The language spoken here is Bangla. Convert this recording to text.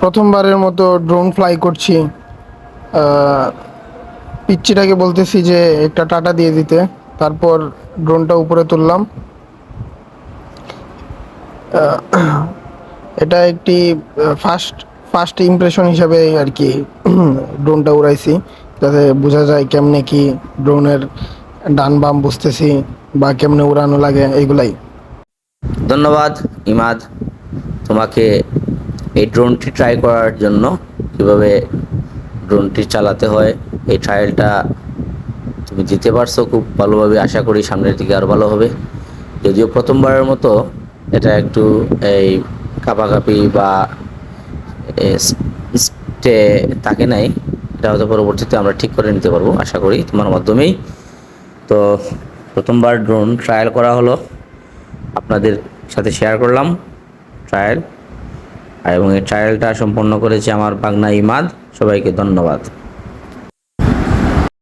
প্রথমবারের মতো ড্রোন ফ্লাই করছি। পিচ্চিটাকে বলতেছি যে একটা টাটা দিয়ে দিতে। তারপর ড্রোনটা উপরে তুললাম। এটা একটি ফার্স্ট ফার্স্ট ইমপ্রেশন হিসাবে আর কি ড্রোনটা উড়াইছি। যাতে বোঝা যায় কেমনে কি ড্রোনের ডান বাম বুঝতেছি বা কেমনে উড়ানো লাগে এইগুলাই ধন্যবাদ, ইমাদ। তোমাকে এই ড্রোনটি ট্রাই করার জন্য কীভাবে ড্রোনটি চালাতে হয়, এই ট্রায়ালটা তুমি দিতে পারছ খুব ভালোভাবে, আশা করি সামনের দিকে আরও ভালো হবে। যদিও প্রথমবারের মতো এটা একটু এই কাপাকাপি বা স্টে থাকে নাই, এটা হয়তো পরবর্তীতে আমরা ঠিক করে নিতে পারব, আশা করি তোমার মাধ্যমেই। তো প্রথমবার ড্রোন ট্রায়াল করা হলো, আপনাদের সাথে শেয়ার করলাম ট্রায়াল এবং এই ট্রায়ালটা সম্পন্ন করেছে আমার বাগনা ইমাদ। সবাইকে ধন্যবাদ।